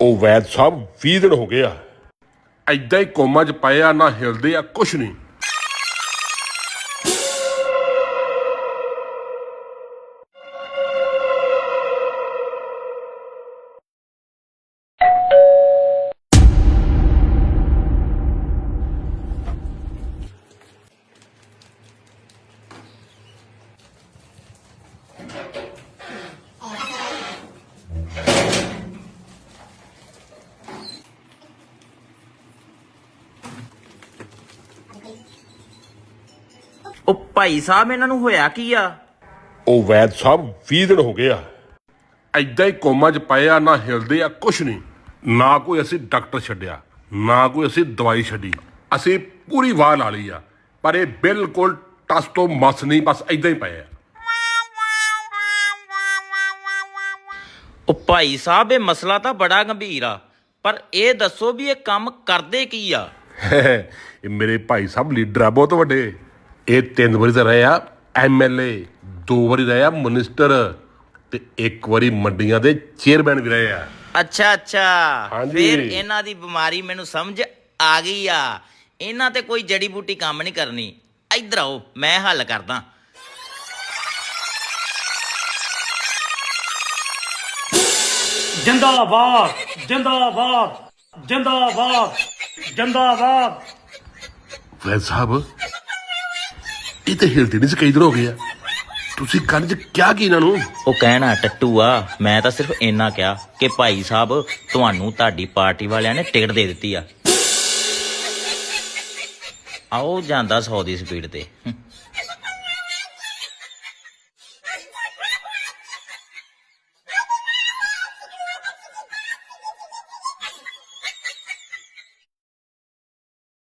ਉਹ ਵੈਦ ਸਾਹਿਬ 20 ਦਿਨ ਹੋ ਗਏ ਆ ਐਦਾਂ ਹੀ ਕੋਮਾ 'ਚ ਪਏ ਆ ਨਾ ਹਿਲਦੇ ਆ ਕੁਛ ਨਹੀਂ। ਉਹ ਭਾਈ ਸਾਹਿਬ ਇਹਨਾਂ ਨੂੰ ਹੋਇਆ ਕੀ ਆ? ਉਹ ਵੈਦ ਸਾਹਿਬ 20 ਦਿਨ ਹੋ ਗਏ ਆ। ਐਦਾਂ ਹੀ ਕੋਮਾ 'ਚ ਪਏ ਆ ਨਾ ਹਿਲਦੇ ਆ ਕੁਛ ਨਹੀਂ। ਨਾ ਕੋਈ ਅਸੀਂ ਡਾਕਟਰ ਛੱਡਿਆ ਨਾ ਕੋਈ ਅਸੀਂ ਦਵਾਈ ਛੱਡੀ। ਅਸੀਂ ਪੂਰੀ ਵਾਹ ਲਾ ਲਈ ਆ ਪਰ ਇਹ ਬਿਲਕੁਲ ਟਸ ਤੋਂ ਮਸ ਨਹੀਂ ਬਸ ਐਦਾਂ ਹੀ ਪਏ ਆ। ਉਹ ਭਾਈ ਸਾਹਿਬ ਇਹ ਮਸਲਾ ਤਾਂ ਬੜਾ ਗੰਭੀਰ ਆ ਪਰ ਇਹ ਦੱਸੋ ਵੀ ਇਹ ਕੰਮ ਕਰਦੇ ਕੀ ਆ? ਇਹ ਮੇਰੇ ਭਾਈ ਸਾਹਿਬ ਲੀਡਰ ਆ ਬਹੁਤ ਵੱਡੇ। ਇਹ ਤਿੰਨ ਵਾਰੀ ਤਾਂ ਰਹੇ ਆ ਐਮਐਲਏ ਦੋ ਵਾਰੀ ਰਹੇ ਆ ਮਿਨਿਸਟਰ ਤੇ ਇੱਕ ਵਾਰੀ ਮੰਡੀਆਂ ਦੇ ਚੇਅਰਮੈਨ ਵੀ ਰਹੇ ਆ। ਅੱਛਾ ਅੱਛਾ। ਹਾਂਜੀ। ਫਿਰ ਇਹਨਾਂ ਦੀ ਬਿਮਾਰੀ ਮੈਨੂੰ ਸਮਝ ਆ ਗਈ ਆ। ਇਹਨਾਂ ਤੇ ਕੋਈ ਜੜੀ ਬੂਟੀ ਕੰਮ ਨਹੀਂ ਕਰਨੀ। ਇੱਧਰ ਆਓ ਮੈਂ ਹੱਲ ਕਰਦਾ। ਜਿੰਦਾਬਾਦ ਜਿੰਦਾਬਾਦ ਜਿੰਦਾਬਾਦ ਜਿੰਦਾਬਾਦ। ਵੈਦ ਸਾਹਿਬ ਇਹ ਤੇ ਹਿਲਦੇ ਨਹੀਂ ਸੀ ਹੋ ਗਏ ਆ। ਤੁਸੀਂ ਕੱਲ ਚ ਕਿਹਾ ਕੀ ਇਹਨਾਂ ਨੂੰ? ਉਹ ਕਹਿਣਾ, ਟੱਟੂ ਆ, ਮੈਂ ਤਾਂ ਸਿਰਫ ਇੰਨਾ ਕਿਹਾ ਕਿ ਭਾਈ ਸਾਹਿਬ, ਤੁਹਾਨੂੰ ਤੁਹਾਡੀ ਪਾਰਟੀ ਵਾਲਿਆਂ ਨੇ ਟਿਕਟ ਦੇ ਦਿੱਤੀ ਆ। ਆਓ ਜਾਂਦਾ 100 ਦੀ ਸਪੀਡ ਤੇ।